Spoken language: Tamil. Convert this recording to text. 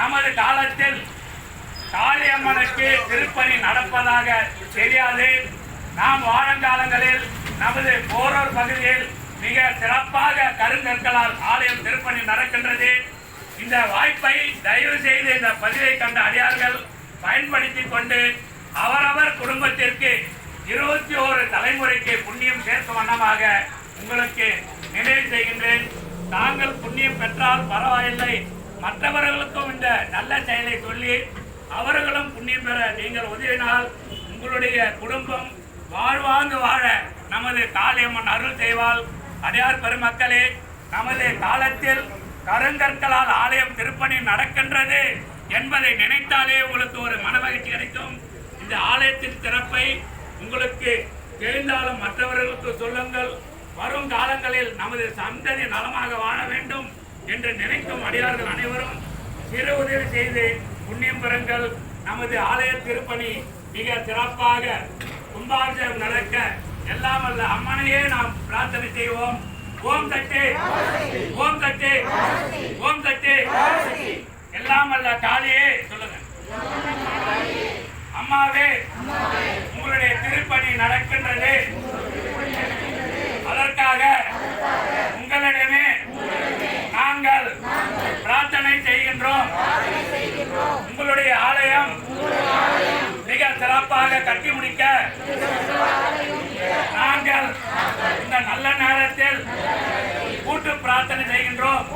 நமது காலத்தில் காளியம்மனுக்கு திருப்பணி நடப்பதாக தெரியாது. நாம் வாழங்காலங்களில் நமது போரூர் பகுதியில் மிக சிறப்பாக கருங்கற்களால் ஆலயம் திருப்பணி நடக்கின்றது. இந்த வாய்ப்பை தயவு செய்து இந்த பதிவை கண்ட அடியார்கள் பயன்படுத்திக் கொண்டு அவரவர் குடும்பத்திற்கு இருபத்தி ஓரு தலைமுறைக்கு புண்ணியம் சேர்க்கும் வண்ணமாக உங்களுக்கு நினைவு செய்கின்றேன். தாங்கள் புண்ணியம் பெற்றால் பரவாயில்லை. மற்றவர்களுக்கும் இந்த நல்ல செயலை சொல்லி அவர்களும் புண்ணியம் பெற நீங்கள் உதவினால் உங்களுடைய குடும்பம் வாழ்வாங்கு வாழ நமது காளியம்மன் அருள் செய்வாள். அடையார் பெருமக்களே நமது காலத்தில் கருங்கற்களால் ஆலயம் திருப்பணி நடக்கின்றது என்பதை நினைத்தாலே உங்களுக்கு ஒரு மனமகிழ்ச்சி கிடைக்கும். இந்த ஆலயத்தின் சிறப்பை உங்களுக்கு தெரிந்தாலும் மற்றவர்களுக்கு சொல்லுங்கள். வரும் காலங்களில் நமது சந்ததி நலமாக வாழ வேண்டும். என்று நினைக்கும் அடியார்கள் அனைவரும் சிறு உதவி செய்து புண்ணியம் பெறுங்கள். நமது ஆலய திருப்பணி மிக சிறப்பாக கும்பாபிஷேகம் நடக்க எல்லாம் வல்ல அம்மனையே நாம் பிரார்த்தனை செய்வோம். ஓம் தட்டு. ஓம் தட்டு. ஓம் தட்டு. எல்லாம் வல்ல காளியே சொல்லுங்க அம்மாவே உங்களுடைய திருப்பணி நடக்கின்றது அதற்காக உங்களிடமே நாங்கள் பிரார்த்தனை செய்கின்றோம் உங்களுடைய ஆலயம் மிக சிறப்பாக கட்டி முடிக்க நாங்கள் இந்த நல்ல நேரத்தில் கூட்டு பிரார்த்தனை செய்கின்றோம்.